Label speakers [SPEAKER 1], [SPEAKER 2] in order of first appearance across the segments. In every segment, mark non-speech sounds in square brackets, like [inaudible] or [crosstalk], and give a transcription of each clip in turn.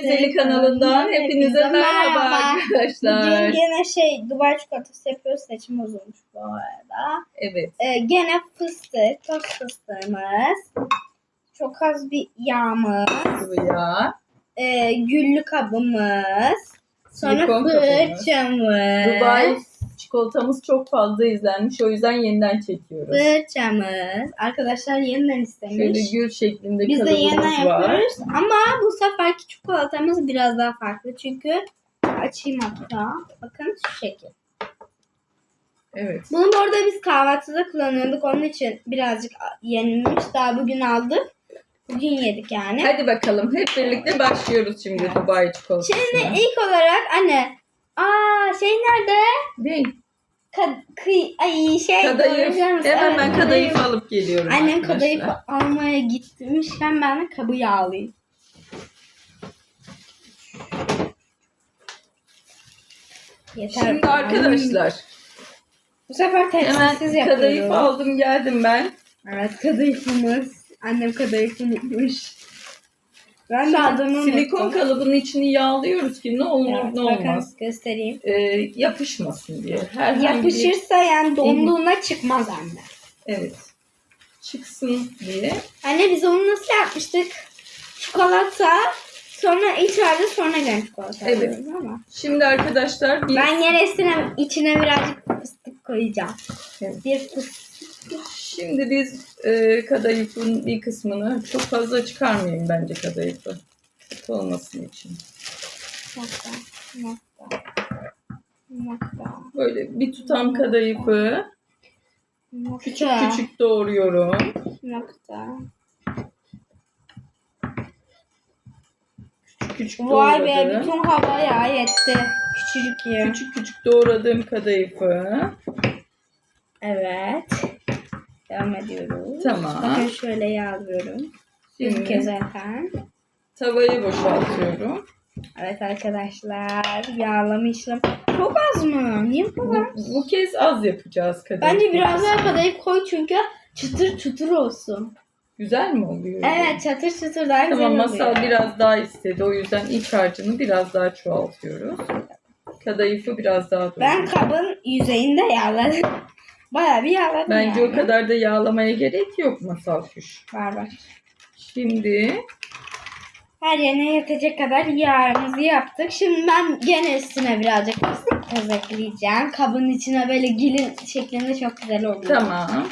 [SPEAKER 1] Güzeli kanalından hepinize merhaba arkadaşlar.
[SPEAKER 2] Bugün gene şey Dubai çikolatası yapıyoruz. Seçim bozulmuş bu arada.
[SPEAKER 1] Evet.
[SPEAKER 2] Ee, gene fıstık, toz fıstığımız. Çok az bir yağımız.
[SPEAKER 1] Sıvı yağ.
[SPEAKER 2] Ee, güllü kabımız. Sonra fırçamız.
[SPEAKER 1] Dubai çikolatamız çok fazla izlenmiş. O yüzden yeniden çekiyoruz.
[SPEAKER 2] Fırçamız. Arkadaşlar yeniden istemiş.
[SPEAKER 1] Şöyle gül şeklinde
[SPEAKER 2] Biz de yeniden
[SPEAKER 1] var.
[SPEAKER 2] yapıyoruz. Ama bu seferki çikolatamız biraz daha farklı. Çünkü açayım hatta. Bakın şu şekil.
[SPEAKER 1] Evet.
[SPEAKER 2] Bunu bu arada biz kahvaltıda kullanıyorduk. Onun için birazcık yenilmiş. Daha bugün aldık. Bugün yedik yani.
[SPEAKER 1] Hadi bakalım hep birlikte başlıyoruz şimdi Dubai çikolatasına.
[SPEAKER 2] Şimdi ilk olarak anne. Aa şey nerede?
[SPEAKER 1] Değil.
[SPEAKER 2] Kad kıy ay şey.
[SPEAKER 1] Kadayıf. Hemen ben kadayıf alıp geliyorum
[SPEAKER 2] Annem
[SPEAKER 1] arkadaşlar.
[SPEAKER 2] kadayıf almaya gitmişken ben de kabı yağlayayım. Yeter.
[SPEAKER 1] Şimdi arkadaşlar
[SPEAKER 2] Bu sefer tepsisiz yapıyoruz.
[SPEAKER 1] kadayıf aldım geldim ben.
[SPEAKER 2] Evet kadayıfımız. Annem kadayıf unutmuş. Ben adını
[SPEAKER 1] Silikon
[SPEAKER 2] unuttum.
[SPEAKER 1] kalıbının içini yağlıyoruz ki ne olur
[SPEAKER 2] Evet,
[SPEAKER 1] ne
[SPEAKER 2] bakın
[SPEAKER 1] olmaz.
[SPEAKER 2] göstereyim.
[SPEAKER 1] Ee, yapışmasın diye. Herhangi
[SPEAKER 2] Yapışırsa yani donduğuna çıkmaz anne.
[SPEAKER 1] Evet. Çıksın diye.
[SPEAKER 2] Anne biz onu nasıl yapmıştık? Çikolata, sonra içeride sonra gelen çikolata.
[SPEAKER 1] Evet.
[SPEAKER 2] Ama.
[SPEAKER 1] Şimdi arkadaşlar bir
[SPEAKER 2] Ben neresine içine birazcık fıstık koyacağım.
[SPEAKER 1] Evet.
[SPEAKER 2] Bir fıstık.
[SPEAKER 1] Şimdi biz e, kadayıfın bir kısmını çok fazla çıkarmayayım bence kadayıfı. Kötü olmasın için.
[SPEAKER 2] Nokta. Nokta. Nokta.
[SPEAKER 1] Böyle bir tutam kadayıfı
[SPEAKER 2] Nokta.
[SPEAKER 1] küçük küçük doğruyorum.
[SPEAKER 2] Nokta.
[SPEAKER 1] Küçük küçük
[SPEAKER 2] Vay be
[SPEAKER 1] doğradım.
[SPEAKER 2] bütün havaya yetti. Küçücük yer.
[SPEAKER 1] Küçük küçük doğradığım kadayıfı.
[SPEAKER 2] Evet. Devam ediyoruz.
[SPEAKER 1] Tamam.
[SPEAKER 2] Bakın şöyle yağlıyorum.
[SPEAKER 1] Şimdi
[SPEAKER 2] Gözüküyor zaten.
[SPEAKER 1] tavayı boşaltıyorum.
[SPEAKER 2] Evet arkadaşlar yağlama işlem. Çok az mı? Niye bu
[SPEAKER 1] Bu,
[SPEAKER 2] kadar?
[SPEAKER 1] bu kez az yapacağız kadayıf.
[SPEAKER 2] Bence biraz daha kadayıf koy çünkü çıtır çıtır olsun.
[SPEAKER 1] Güzel mi oluyor?
[SPEAKER 2] Evet çatır çıtır daha güzel
[SPEAKER 1] Tamam
[SPEAKER 2] oluyor.
[SPEAKER 1] masal biraz daha istedi. O yüzden iç harcını biraz daha çoğaltıyoruz. Kadayıfı biraz daha
[SPEAKER 2] Ben
[SPEAKER 1] doğruyoruz.
[SPEAKER 2] kabın yüzeyinde yağladım. Bayağı bir yağladım
[SPEAKER 1] Bence
[SPEAKER 2] yani.
[SPEAKER 1] o kadar da yağlamaya gerek yok masal kuş.
[SPEAKER 2] Var var.
[SPEAKER 1] Şimdi
[SPEAKER 2] Her yerine yetecek kadar yağımızı yaptık. Şimdi ben gene üstüne birazcık fıstık tozu ekleyeceğim. Kabın içine böyle gilin şeklinde çok güzel oluyor.
[SPEAKER 1] tamam.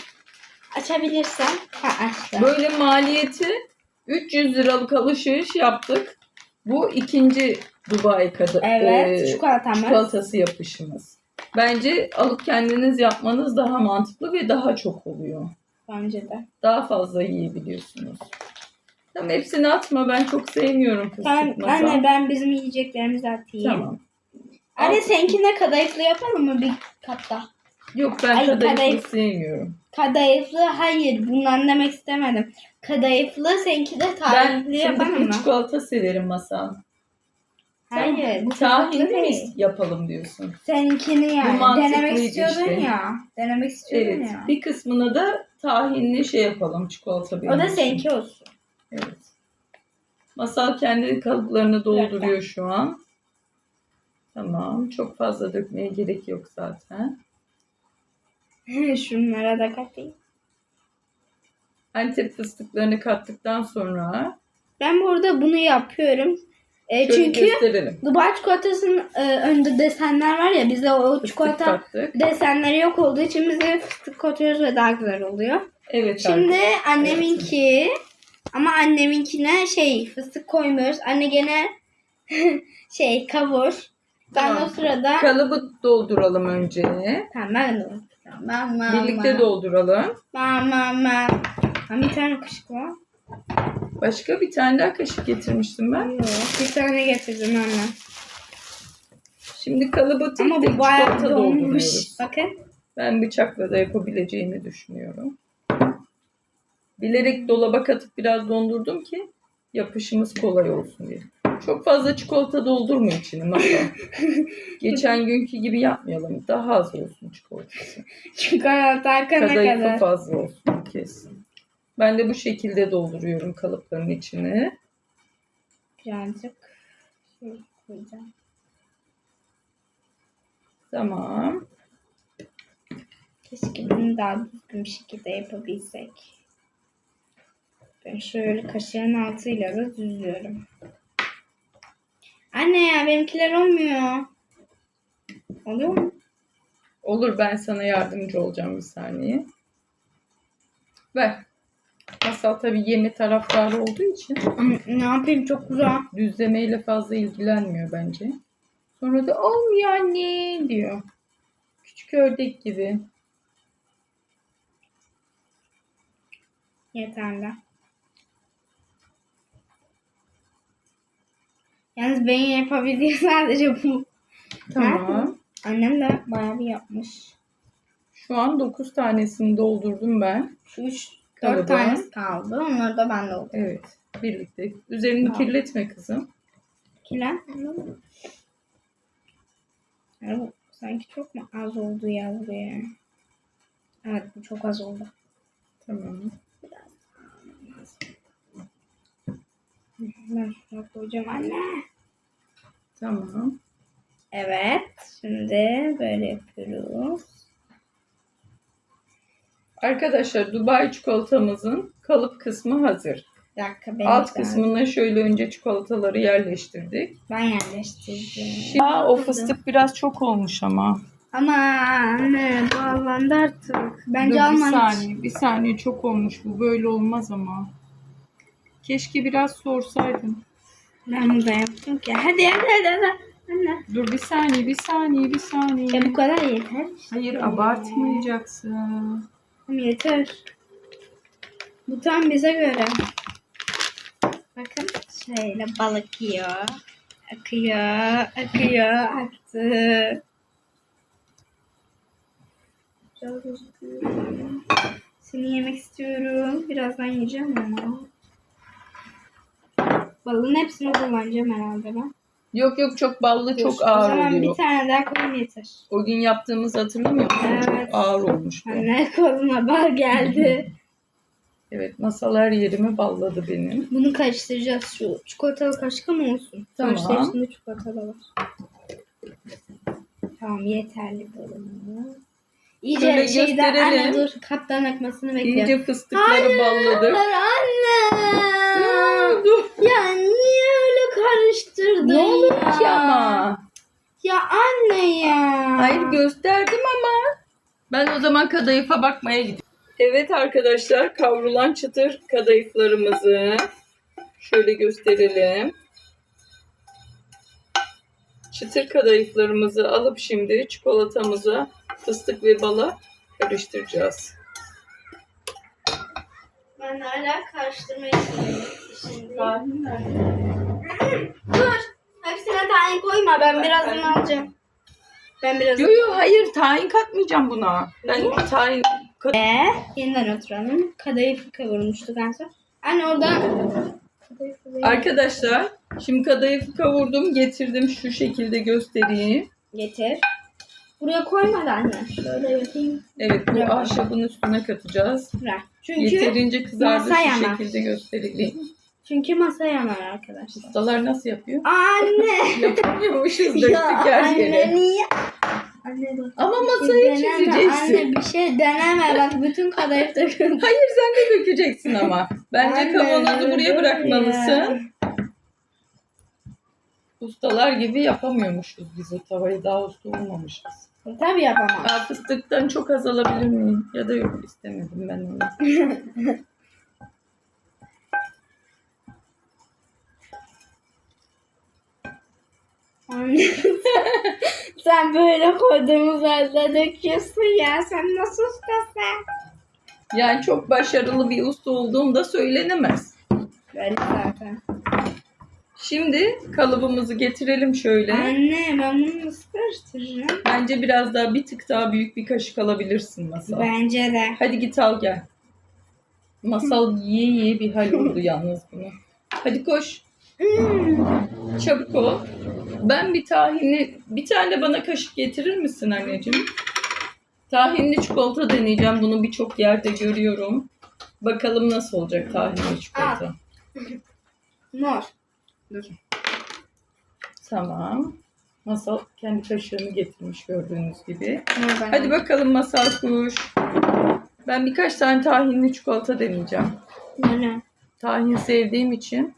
[SPEAKER 2] Açabilirsem. Ha açtım.
[SPEAKER 1] Böyle maliyeti 300 liralık alışveriş yaptık. Bu ikinci Dubai kadı
[SPEAKER 2] Evet
[SPEAKER 1] e,
[SPEAKER 2] çikolatamız.
[SPEAKER 1] çikolatası yapışımız. Bence alıp kendiniz yapmanız daha mantıklı ve daha çok oluyor.
[SPEAKER 2] Bence de.
[SPEAKER 1] Daha fazla yiyebiliyorsunuz. Tamam hepsini atma ben çok sevmiyorum fıstık masal.
[SPEAKER 2] anne ben bizim yiyeceklerimizi atayım.
[SPEAKER 1] Tamam.
[SPEAKER 2] Anne seninkine kadayıflı yapalım mı bir katta?
[SPEAKER 1] Yok ben
[SPEAKER 2] Ay,
[SPEAKER 1] kadayıfı
[SPEAKER 2] kadayıf.
[SPEAKER 1] sevmiyorum.
[SPEAKER 2] Kadayıflı hayır bundan demek istemedim. Kadayıflı seninki de
[SPEAKER 1] Ben
[SPEAKER 2] tahinli yapalım mı?
[SPEAKER 1] çikolata severim masal.
[SPEAKER 2] Hayır fındıklı
[SPEAKER 1] mi
[SPEAKER 2] değil.
[SPEAKER 1] yapalım diyorsun?
[SPEAKER 2] Seninkini yani. Denemek istiyordun
[SPEAKER 1] işte.
[SPEAKER 2] ya. Denemek istiyordun
[SPEAKER 1] Evet.
[SPEAKER 2] ya.
[SPEAKER 1] Bir kısmına da tahinli şey yapalım çikolata benim
[SPEAKER 2] O da seninki olsun.
[SPEAKER 1] Evet. Masal kendi kalıplarını dolduruyor şu an. Tamam. Çok fazla dökmeye gerek yok zaten.
[SPEAKER 2] Şunlara da katayım.
[SPEAKER 1] Antep fıstıklarını kattıktan sonra
[SPEAKER 2] Ben burada bunu yapıyorum. E,
[SPEAKER 1] şöyle
[SPEAKER 2] çünkü
[SPEAKER 1] gösterelim.
[SPEAKER 2] Dubai çikolatasının e, önünde desenler var ya bize o
[SPEAKER 1] Fıstık
[SPEAKER 2] çikolata
[SPEAKER 1] kattık.
[SPEAKER 2] desenleri yok olduğu için bize fıstık katıyoruz ve daha güzel oluyor.
[SPEAKER 1] Evet.
[SPEAKER 2] Şimdi
[SPEAKER 1] arkadaşlar.
[SPEAKER 2] anneminki ama anneminkine şey fıstık koymuyoruz. Anne gene [laughs] şey kavur. Ben
[SPEAKER 1] Tamam.
[SPEAKER 2] o sırada
[SPEAKER 1] Kalıbı dolduralım önce.
[SPEAKER 2] tamam ben de ben ben
[SPEAKER 1] Birlikte
[SPEAKER 2] ben.
[SPEAKER 1] dolduralım.
[SPEAKER 2] Ben ben ben. Ha, bir tane kaşık var.
[SPEAKER 1] Başka bir tane daha kaşık getirmiştim ben.
[SPEAKER 2] Yok, bir tane getirdim anne.
[SPEAKER 1] Şimdi kalıbı tek
[SPEAKER 2] Ama
[SPEAKER 1] tek
[SPEAKER 2] bu bayağı
[SPEAKER 1] çikolata dolduruyoruz.
[SPEAKER 2] Bakın.
[SPEAKER 1] Ben bıçakla da yapabileceğimi düşünüyorum. Bilerek dolaba katıp biraz dondurdum ki yapışımız kolay olsun diye. Çok fazla çikolata doldurma içine masal. [laughs] Geçen günkü gibi yapmayalım. Daha az olsun çikolatası.
[SPEAKER 2] Çikolata akana
[SPEAKER 1] Kadayıfı
[SPEAKER 2] kadar.
[SPEAKER 1] fazla olsun kesin. Ben de bu şekilde dolduruyorum kalıpların içine.
[SPEAKER 2] Birazcık. Şöyle koyacağım.
[SPEAKER 1] Tamam.
[SPEAKER 2] Keşke bunu daha düzgün bir şekilde yapabilsek. Ben şöyle kaşığın altıyla da düzlüyorum. Anne ya benimkiler olmuyor. Oluyor mu?
[SPEAKER 1] Olur ben sana yardımcı olacağım bir saniye. Ver. Masal tabii yeme taraftarı olduğu için
[SPEAKER 2] ne yapayım çok güzel.
[SPEAKER 1] düzlemeyle fazla ilgilenmiyor bence. Sonra da olmuyor anne diyor. Küçük ördek gibi.
[SPEAKER 2] Yeterli. Yalnız benim yapabildiğim [laughs] sadece bu.
[SPEAKER 1] Tamam.
[SPEAKER 2] Annem de bayağı bir yapmış.
[SPEAKER 1] Şu an 9 tanesini doldurdum ben.
[SPEAKER 2] Şu üç, Dört tanesi kaldı. Onları da ben doldurdum.
[SPEAKER 1] Evet. Birlikte. Üzerini
[SPEAKER 2] Tamam.
[SPEAKER 1] kirletme kızım.
[SPEAKER 2] Kiler. Ya sanki çok mu az oldu ya buraya? Evet bu çok az oldu.
[SPEAKER 1] Tamam.
[SPEAKER 2] Ben şuna koyacağım anne.
[SPEAKER 1] Tamam.
[SPEAKER 2] Evet. Şimdi böyle yapıyoruz.
[SPEAKER 1] Arkadaşlar Dubai çikolatamızın kalıp kısmı hazır.
[SPEAKER 2] Bir dakika benim
[SPEAKER 1] Alt kısmına şöyle önce çikolataları yerleştirdik.
[SPEAKER 2] Ben yerleştireceğim.
[SPEAKER 1] Şimdi o fıstık biraz çok olmuş ama.
[SPEAKER 2] Ama anne bağlandı artık. Bence
[SPEAKER 1] Dur, bir
[SPEAKER 2] almamış.
[SPEAKER 1] saniye, bir saniye çok olmuş bu. Böyle olmaz ama. Keşke biraz sorsaydın.
[SPEAKER 2] Ben da yaptım ki. Hadi hadi hadi. hadi. Anne.
[SPEAKER 1] Dur bir saniye, bir saniye, bir saniye.
[SPEAKER 2] Ya bu kadar yeter.
[SPEAKER 1] Hayır abartmayacaksın.
[SPEAKER 2] Yeter. Bu tam bize göre. Bakın şöyle balık yiyor. Akıyor, akıyor, aktı. Seni yemek istiyorum. Birazdan yiyeceğim ama. Balığın hepsini kullanacağım herhalde ben.
[SPEAKER 1] Yok yok çok ballı
[SPEAKER 2] Dur,
[SPEAKER 1] çok
[SPEAKER 2] o
[SPEAKER 1] ağır
[SPEAKER 2] zaman
[SPEAKER 1] oluyor.
[SPEAKER 2] bir tane daha koyayım yeter.
[SPEAKER 1] O gün yaptığımızı hatırlamıyor musun?
[SPEAKER 2] Evet.
[SPEAKER 1] Çok ağır olmuş bu.
[SPEAKER 2] Anne koluma bal geldi. [laughs]
[SPEAKER 1] Evet masal her yerimi balladı benim.
[SPEAKER 2] Bunu karıştıracağız. Şu çikolatalı kaşık mı olsun?
[SPEAKER 1] Tamam.
[SPEAKER 2] Sonuçta içinde çikolata da var. Tamam yeterli bölümü. İyice
[SPEAKER 1] Şöyle
[SPEAKER 2] şeyden
[SPEAKER 1] gösterelim.
[SPEAKER 2] anne dur kaptan akmasını bekliyorum.
[SPEAKER 1] İyice fıstıkları balladık.
[SPEAKER 2] Anne.
[SPEAKER 1] Ne oldu?
[SPEAKER 2] Ya karıştırdın
[SPEAKER 1] Ne olur
[SPEAKER 2] ya?
[SPEAKER 1] ki ama?
[SPEAKER 2] Ya anne ya.
[SPEAKER 1] Hayır gösterdim ama. Ben o zaman kadayıfa bakmaya gidiyorum. Evet arkadaşlar kavrulan çıtır kadayıflarımızı şöyle gösterelim. Çıtır kadayıflarımızı alıp şimdi çikolatamıza fıstık ve bala karıştıracağız.
[SPEAKER 2] Ben hala karıştırma işini. Şimdi. Dur. Hepsine tane koyma. Ben birazını alacağım. Ben biraz
[SPEAKER 1] Yo yo hayır tahin katmayacağım buna. Ben tahin
[SPEAKER 2] Ve yeniden oturalım. Kadayıfı kavurmuştuk en son. Anne oradan
[SPEAKER 1] Arkadaşlar şimdi kadayıfı kavurdum getirdim şu şekilde göstereyim.
[SPEAKER 2] getir. Buraya koyma da anne. Şöyle yapayım.
[SPEAKER 1] Evet bu ahşabın üstüne katacağız.
[SPEAKER 2] Bırak. Çünkü
[SPEAKER 1] Yeterince kızardı
[SPEAKER 2] masa
[SPEAKER 1] şu
[SPEAKER 2] yanar.
[SPEAKER 1] şekilde göstereyim.
[SPEAKER 2] Çünkü masa yanar arkadaşlar.
[SPEAKER 1] Ustalar nasıl yapıyor?
[SPEAKER 2] Anne. [laughs]
[SPEAKER 1] Yapamıyormuşuz döktük
[SPEAKER 2] ya
[SPEAKER 1] her
[SPEAKER 2] anne
[SPEAKER 1] yere.
[SPEAKER 2] niye? Anne dur.
[SPEAKER 1] Ama masayı
[SPEAKER 2] deneme,
[SPEAKER 1] çizeceksin.
[SPEAKER 2] Anne bir şey deneme bak bütün kadayıf döküldü. [laughs]
[SPEAKER 1] Hayır sen de dökeceksin ama. Bence
[SPEAKER 2] Anne,
[SPEAKER 1] kavanozu buraya bırakmalısın.
[SPEAKER 2] ya.
[SPEAKER 1] Ustalar gibi yapamıyormuşuz biz o tavayı. Daha usta olmamışız.
[SPEAKER 2] Tabii yapamam.
[SPEAKER 1] Aa, fıstıktan çok az alabilir miyim? Ya da yok istemedim ben onu. [laughs] [laughs]
[SPEAKER 2] sen böyle koyduğumuz halde döküyorsun ya. Sen nasıl ustasın?
[SPEAKER 1] Yani çok başarılı bir usta olduğum da söylenemez.
[SPEAKER 2] Böyle zaten.
[SPEAKER 1] Şimdi kalıbımızı getirelim şöyle.
[SPEAKER 2] Anne ben bunu nasıl karıştıracağım?
[SPEAKER 1] Bence biraz daha bir tık daha büyük bir kaşık alabilirsin masal.
[SPEAKER 2] Bence de.
[SPEAKER 1] Hadi git al gel. Masal [laughs] yiye yiye bir hal oldu yalnız bunu. Hadi koş.
[SPEAKER 2] Hmm.
[SPEAKER 1] Çabuk ol. Ben bir tahinli, bir tane de bana kaşık getirir misin anneciğim? Tahinli çikolata deneyeceğim. Bunu birçok yerde görüyorum. Bakalım nasıl olacak tahinli çikolata.
[SPEAKER 2] Mor.
[SPEAKER 1] Dur. Tamam. Masal kendi kaşığını getirmiş gördüğünüz gibi.
[SPEAKER 2] Buradan.
[SPEAKER 1] Hadi bakalım masal kuş. Ben birkaç tane tahinli çikolata deneyeceğim.
[SPEAKER 2] Nene.
[SPEAKER 1] Tahin sevdiğim için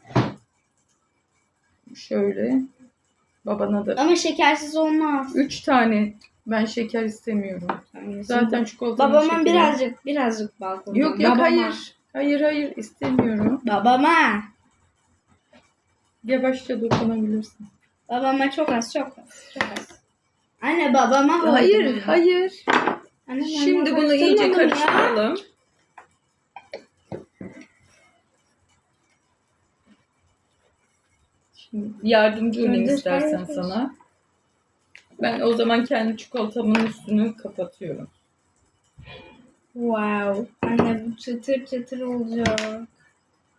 [SPEAKER 1] şöyle babana da
[SPEAKER 2] Ama şekersiz olmaz.
[SPEAKER 1] üç tane ben şeker istemiyorum. Zaten çikolatanın
[SPEAKER 2] Babama
[SPEAKER 1] şekeri-
[SPEAKER 2] birazcık birazcık bal koydum.
[SPEAKER 1] Yok yok
[SPEAKER 2] Babama.
[SPEAKER 1] hayır. Hayır hayır istemiyorum.
[SPEAKER 2] Babama.
[SPEAKER 1] Yavaşça dokunabilirsin.
[SPEAKER 2] Babama çok az çok az. Çok az. Anne babama koydum.
[SPEAKER 1] Hayır hayır.
[SPEAKER 2] Anne, ben
[SPEAKER 1] Şimdi bunu iyice karıştıralım. Yardımcı olayım istersen
[SPEAKER 2] hayır,
[SPEAKER 1] sana. Ben o zaman kendi çikolatamın üstünü kapatıyorum.
[SPEAKER 2] Wow. Anne bu çıtır çıtır olacak.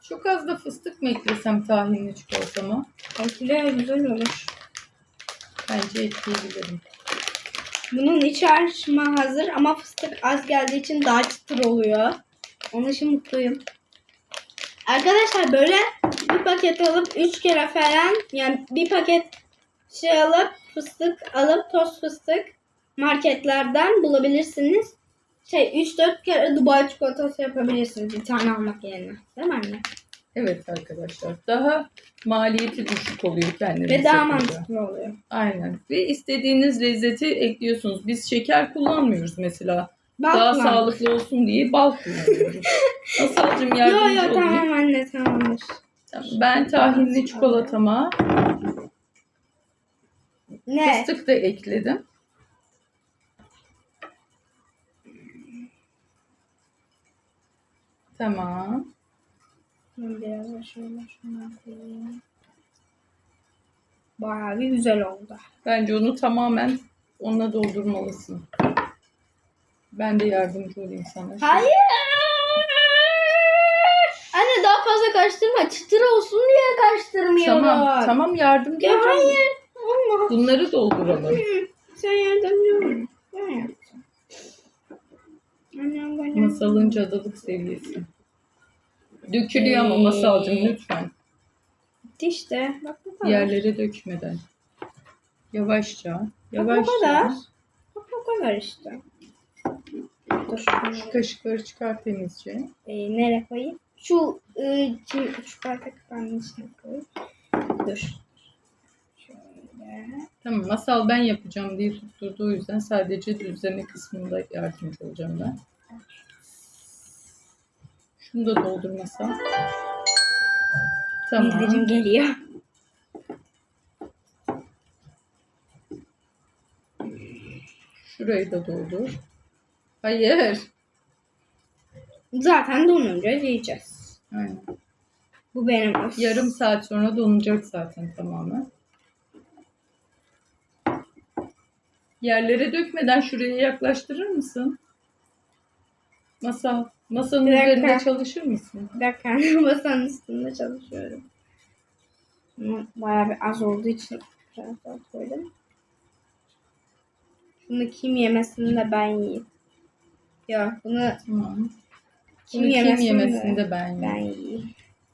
[SPEAKER 1] Çok az da fıstık mı eklesem tahinli çikolatama?
[SPEAKER 2] De güzel olur.
[SPEAKER 1] Bence ekleyebilirim.
[SPEAKER 2] Bunun iç harcıma hazır ama fıstık az geldiği için daha çıtır oluyor. Onun için mutluyum. Arkadaşlar böyle bir paket alıp 3 kere falan yani bir paket şey alıp fıstık alıp toz fıstık marketlerden bulabilirsiniz. Şey 3-4 kere Dubai çikolatası yapabilirsiniz bir tane almak yerine. Değil mi anne?
[SPEAKER 1] Evet arkadaşlar. Daha maliyeti düşük oluyor kendiniz
[SPEAKER 2] Ve daha mantıklı oluyor.
[SPEAKER 1] Aynen. Ve istediğiniz lezzeti ekliyorsunuz. Biz şeker kullanmıyoruz mesela.
[SPEAKER 2] Bak
[SPEAKER 1] Daha
[SPEAKER 2] lan.
[SPEAKER 1] sağlıklı olsun diye bal kullanıyoruz. [laughs] Asalcım
[SPEAKER 2] Yo
[SPEAKER 1] yardımcı
[SPEAKER 2] yo
[SPEAKER 1] olayım.
[SPEAKER 2] tamam anne tamamdır.
[SPEAKER 1] Ben tahinli çikolatama
[SPEAKER 2] Ne?
[SPEAKER 1] fıstık da ekledim. Tamam.
[SPEAKER 2] Biraz da şöyle şundan koyayım. Bayağı bir güzel oldu.
[SPEAKER 1] Bence onu tamamen onunla doldurmalısın. Ben de yardımcı olayım sana.
[SPEAKER 2] Hayır. Fazla karıştırma. Çıtır olsun diye karıştırmıyorum.
[SPEAKER 1] Tamam, tamam yardımcı
[SPEAKER 2] Ya hayır. Olmaz.
[SPEAKER 1] Bunları dolduralım.
[SPEAKER 2] Sen yardımcı ol. Ben yapacağım. Annem bana.
[SPEAKER 1] Masalın cadılık seviyesi. Dökülüyor ama masalcım lütfen.
[SPEAKER 2] Bitti işte. Bak bu kadar.
[SPEAKER 1] Yerlere dökmeden. Yavaşça.
[SPEAKER 2] Bak bu
[SPEAKER 1] Yavaşça.
[SPEAKER 2] kadar. Bak bu kadar işte. Dur şunu.
[SPEAKER 1] Şu kaşıkları çıkar temizce.
[SPEAKER 2] Ee, nereye koyayım? Şu e, şu, şu bardak kapağının içine koy. Dur. Şöyle.
[SPEAKER 1] Tamam masal ben yapacağım diye tutturdu o yüzden sadece düzleme kısmında yardımcı olacağım ben. Şunu da doldur masal.
[SPEAKER 2] Bildirim
[SPEAKER 1] Tamam.
[SPEAKER 2] geliyor.
[SPEAKER 1] Şurayı da doldur. Hayır.
[SPEAKER 2] Zaten donunca yiyeceğiz.
[SPEAKER 1] Aynen.
[SPEAKER 2] Bu benim.
[SPEAKER 1] Yarım saat sonra donacak zaten tamamen. Yerlere dökmeden şuraya yaklaştırır mısın? Masa, masanın
[SPEAKER 2] Bir dakika.
[SPEAKER 1] üzerinde çalışır mısın?
[SPEAKER 2] Bir dakika [laughs] masanın üstünde çalışıyorum. Ama Bayağı bir az olduğu için biraz daha koydum. Şunu kim yemesin de ben yiyeyim. Yok bunu
[SPEAKER 1] Tamam.
[SPEAKER 2] Kim
[SPEAKER 1] kim
[SPEAKER 2] yemesin, de
[SPEAKER 1] ben
[SPEAKER 2] ben
[SPEAKER 1] yiyeyim.
[SPEAKER 2] yiyeyim.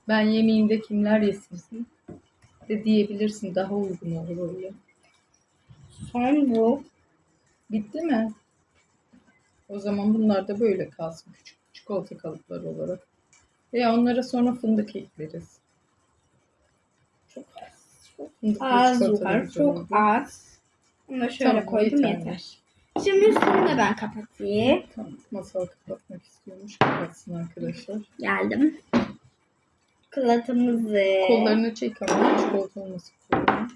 [SPEAKER 1] Ben yemeyeyim de kimler yesin de diyebilirsin. Daha uygun olur öyle.
[SPEAKER 2] Son bu.
[SPEAKER 1] Bitti mi? O zaman bunlar da böyle kalsın. Küçük çikolata kalıpları olarak. Veya onlara sonra fındık ekleriz.
[SPEAKER 2] Çok az. Çok
[SPEAKER 1] Fındıklı
[SPEAKER 2] az var. Çok az. Bunu şöyle
[SPEAKER 1] Tamam,
[SPEAKER 2] koydum
[SPEAKER 1] yeterli.
[SPEAKER 2] yeter. Şimdi üstünü de ben kapatayım.
[SPEAKER 1] Tamam. Masal kapatmak istiyormuş. Kapatsın arkadaşlar.
[SPEAKER 2] Geldim. Kılatımızı.
[SPEAKER 1] Kollarını çek ama çikolata olması kollarını.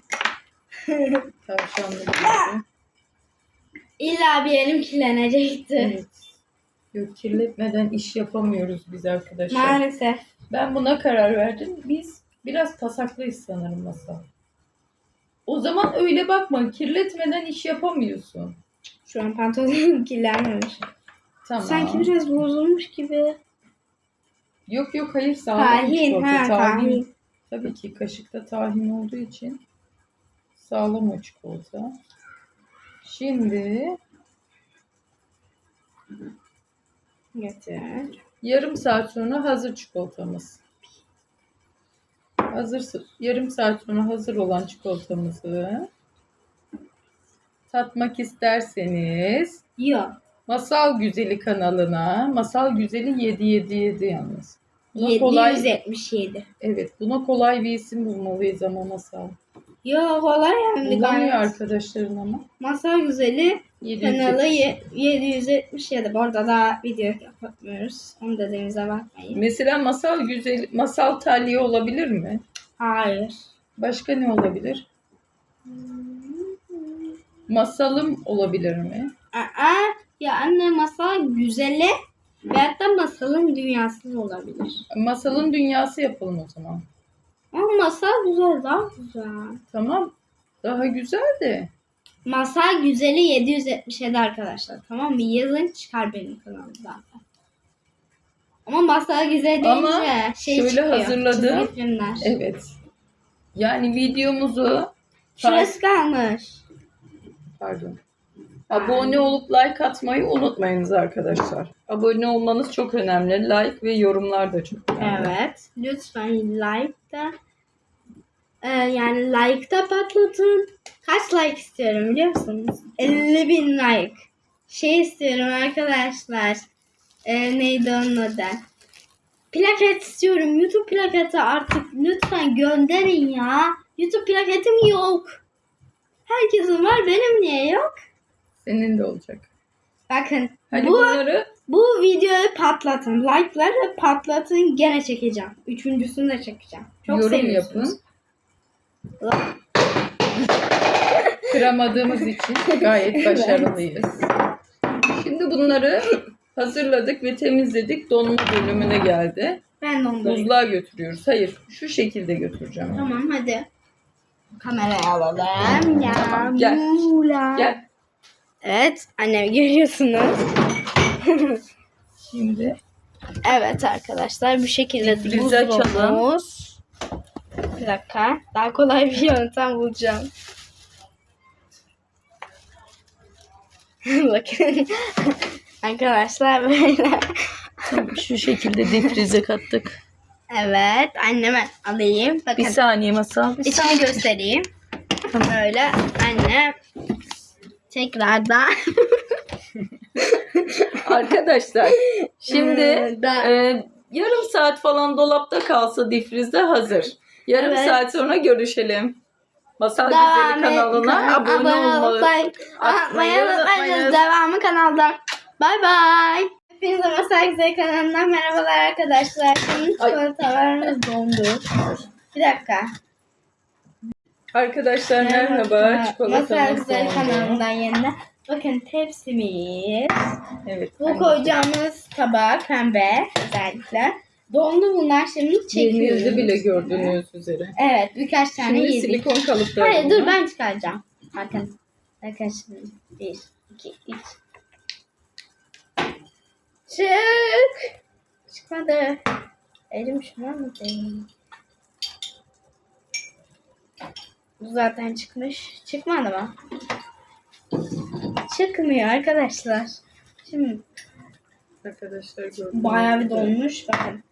[SPEAKER 1] Tavşanlı gibi.
[SPEAKER 2] İlla bir yerim kirlenecekti.
[SPEAKER 1] Evet. Yok kirletmeden iş yapamıyoruz biz arkadaşlar.
[SPEAKER 2] Maalesef.
[SPEAKER 1] Ben buna karar verdim. Biz biraz pasaklıyız sanırım masal. O zaman öyle bakma. Kirletmeden iş yapamıyorsun.
[SPEAKER 2] Şu an pantolonum [laughs] kirlenmemiş.
[SPEAKER 1] Tamam.
[SPEAKER 2] Sanki biraz bozulmuş gibi.
[SPEAKER 1] Yok yok hayır sağlam
[SPEAKER 2] Tahin.
[SPEAKER 1] çikolata.
[SPEAKER 2] Ha
[SPEAKER 1] tahin.
[SPEAKER 2] tahin.
[SPEAKER 1] Tabii ki kaşıkta tahin olduğu için sağlam o çikolata. Şimdi
[SPEAKER 2] Getir.
[SPEAKER 1] yarım saat sonra hazır çikolatamız. hazır yarım saat sonra hazır olan çikolatamızı tatmak isterseniz
[SPEAKER 2] Yok.
[SPEAKER 1] Masal Güzeli kanalına Masal Güzeli 777 yalnız. Buna kolay
[SPEAKER 2] 777.
[SPEAKER 1] evet buna kolay bir isim bulmalıyız ama masal.
[SPEAKER 2] Yok kolay hem de
[SPEAKER 1] Bulamıyor
[SPEAKER 2] gayet.
[SPEAKER 1] arkadaşların ama.
[SPEAKER 2] Masal Güzeli
[SPEAKER 1] 777.
[SPEAKER 2] kanalı ye- 777. Bu arada daha video kapatmıyoruz. Onu dediğimize bakmayın.
[SPEAKER 1] Mesela masal güzel masal taliye olabilir mi?
[SPEAKER 2] Hayır.
[SPEAKER 1] Başka ne olabilir? Masalım olabilir mi?
[SPEAKER 2] Aa, ya anne masal güzeli veyahut da masalın dünyası olabilir.
[SPEAKER 1] Masalın dünyası yapalım o zaman.
[SPEAKER 2] Ama masal güzel daha güzel.
[SPEAKER 1] Tamam. Daha güzel de.
[SPEAKER 2] Masal güzeli 777 arkadaşlar. Tamam mı? Yazın çıkar benim kanalımda. Ama masal güzel deyince
[SPEAKER 1] Ama
[SPEAKER 2] şey
[SPEAKER 1] şöyle
[SPEAKER 2] çıkıyor.
[SPEAKER 1] hazırladım.
[SPEAKER 2] çizgi filmler.
[SPEAKER 1] Evet. Yani videomuzu
[SPEAKER 2] Şurası kalmış.
[SPEAKER 1] Pardon. Abone olup like atmayı unutmayınız arkadaşlar. Abone olmanız çok önemli. Like ve yorumlar da çok önemli.
[SPEAKER 2] Evet. Lütfen like da e, yani like da patlatın. Kaç like istiyorum biliyor musunuz? 50 bin like. Şey istiyorum arkadaşlar. E, neydi onun adı? Plaket istiyorum. YouTube plaketi artık lütfen gönderin ya. YouTube plaketim yok. Herkesin var benim niye yok?
[SPEAKER 1] Senin de olacak.
[SPEAKER 2] Bakın
[SPEAKER 1] Hadi
[SPEAKER 2] bu
[SPEAKER 1] bunları
[SPEAKER 2] bu videoyu patlatın. Like'ları patlatın. Gene çekeceğim. Üçüncüsünü de çekeceğim. Çok
[SPEAKER 1] yorum
[SPEAKER 2] seviyorsunuz.
[SPEAKER 1] yapın. [laughs] Kıramadığımız için gayet başarılıyız. Şimdi bunları hazırladık ve temizledik. Donma bölümüne geldi.
[SPEAKER 2] Ben da-
[SPEAKER 1] Buzluğa götürüyoruz. Hayır, şu şekilde götüreceğim.
[SPEAKER 2] Tamam hadi. Kamerayı alalım. Ya,
[SPEAKER 1] Gel. Gel.
[SPEAKER 2] Evet annem görüyorsunuz. [laughs]
[SPEAKER 1] Şimdi
[SPEAKER 2] evet arkadaşlar bu şekilde
[SPEAKER 1] açalım.
[SPEAKER 2] buzluğumuz. Bir dakika. Daha kolay bir yöntem bulacağım. [laughs] Bakın. [laughs] Arkadaşlar böyle.
[SPEAKER 1] şu şekilde difrize kattık.
[SPEAKER 2] Evet anneme alayım.
[SPEAKER 1] Bir
[SPEAKER 2] Bakın
[SPEAKER 1] saniye masal. Bir
[SPEAKER 2] içini göstereyim. Böyle anne tekrardan [laughs]
[SPEAKER 1] Arkadaşlar şimdi
[SPEAKER 2] ben-
[SPEAKER 1] e, yarım saat falan dolapta kalsa difrizde hazır. Yarım
[SPEAKER 2] Evet.
[SPEAKER 1] saat sonra görüşelim. Masal
[SPEAKER 2] Devam
[SPEAKER 1] Güzeli kanalına
[SPEAKER 2] et.
[SPEAKER 1] abone olmayı
[SPEAKER 2] atmayı unutmayınız. Devamı kanalda. Bay bay. Hepinize Masal Güzel kanalından merhabalar arkadaşlar. Şimdi çikolatalarımız dondu. Bir dakika.
[SPEAKER 1] Arkadaşlar merhaba.
[SPEAKER 2] Masal
[SPEAKER 1] Çikolatamız
[SPEAKER 2] Güzel
[SPEAKER 1] oldu.
[SPEAKER 2] kanalından yeniden. Bakın tepsimiz.
[SPEAKER 1] Evet.
[SPEAKER 2] Bu koyacağımız tabak pembe özellikle. Dondu bunlar şimdi çekiyoruz.
[SPEAKER 1] Yerimizde bile gördüğünüz üzere.
[SPEAKER 2] Evet birkaç tane
[SPEAKER 1] Şimdi
[SPEAKER 2] yedik.
[SPEAKER 1] silikon kalıpları.
[SPEAKER 2] Hayır dur ben çıkaracağım. Bakın. Arkadaşlar. Bir, iki, üç. Çık. Çıkmadı. Elim şuna mı değdi? Bu zaten çıkmış. Çıkmadı mı? Çıkmıyor arkadaşlar. Şimdi
[SPEAKER 1] Arkadaşlar gördüğünüz
[SPEAKER 2] bayağı bir donmuş. Bakın.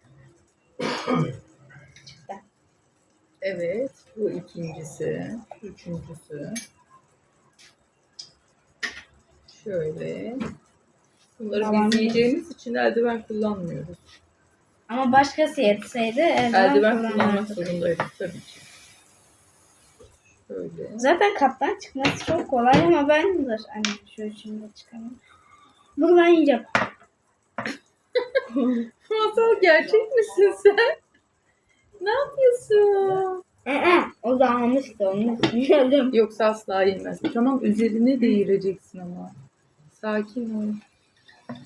[SPEAKER 2] Çıktı.
[SPEAKER 1] Evet. Bu ikincisi. Üçüncüsü. Şöyle. Bunları
[SPEAKER 2] Tamam.
[SPEAKER 1] biz yiyeceğimiz için eldiven kullanmıyoruz.
[SPEAKER 2] Ama başkası yetseydi eldiven
[SPEAKER 1] Eldiven kullanmak
[SPEAKER 2] kullanırdık.
[SPEAKER 1] zorundaydık tabii ki. Şöyle.
[SPEAKER 2] Zaten kaptan çıkması çok kolay ama ben dur anne şu içinde çıkarayım. Bunu ben yiyeceğim. [laughs]
[SPEAKER 1] Masal gerçek misin sen? Ne yapıyorsun?
[SPEAKER 2] O da almıştı onu. Yedim.
[SPEAKER 1] Yoksa asla yemez. Tamam üzerine değireceksin ama. Sakin ol.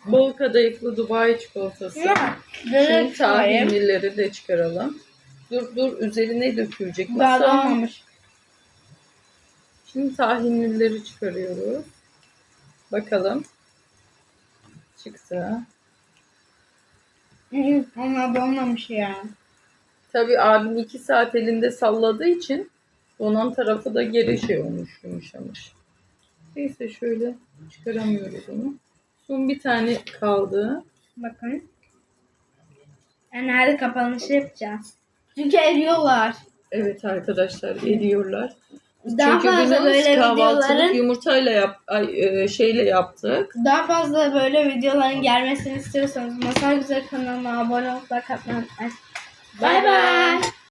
[SPEAKER 1] Bol kadayıflı Dubai çikolatası. Şimdi tahinlileri de çıkaralım. Dur dur üzerine dökülecek.
[SPEAKER 2] Daha
[SPEAKER 1] Masal.
[SPEAKER 2] dolmamış.
[SPEAKER 1] Şimdi tahinlileri çıkarıyoruz. Bakalım. Çıktı.
[SPEAKER 2] Onlar dolmamış ya.
[SPEAKER 1] Tabii abim iki saat elinde salladığı için donan tarafı da geri şey olmuş yumuşamış. Neyse şöyle çıkaramıyoruz onu. Son bir tane kaldı.
[SPEAKER 2] Bakın. Hadi kapanışı yapacağız. Çünkü eriyorlar.
[SPEAKER 1] Evet arkadaşlar ediyorlar.
[SPEAKER 2] Daha
[SPEAKER 1] Çünkü
[SPEAKER 2] fazla böyle
[SPEAKER 1] kahvaltılık
[SPEAKER 2] videoların
[SPEAKER 1] yumurtayla yap, ay, e, şeyle yaptık.
[SPEAKER 2] daha fazla böyle videoların gelmesini istiyorsanız Masal Güzel kanalına abone olup like atmayı unutmayın. Bay bay.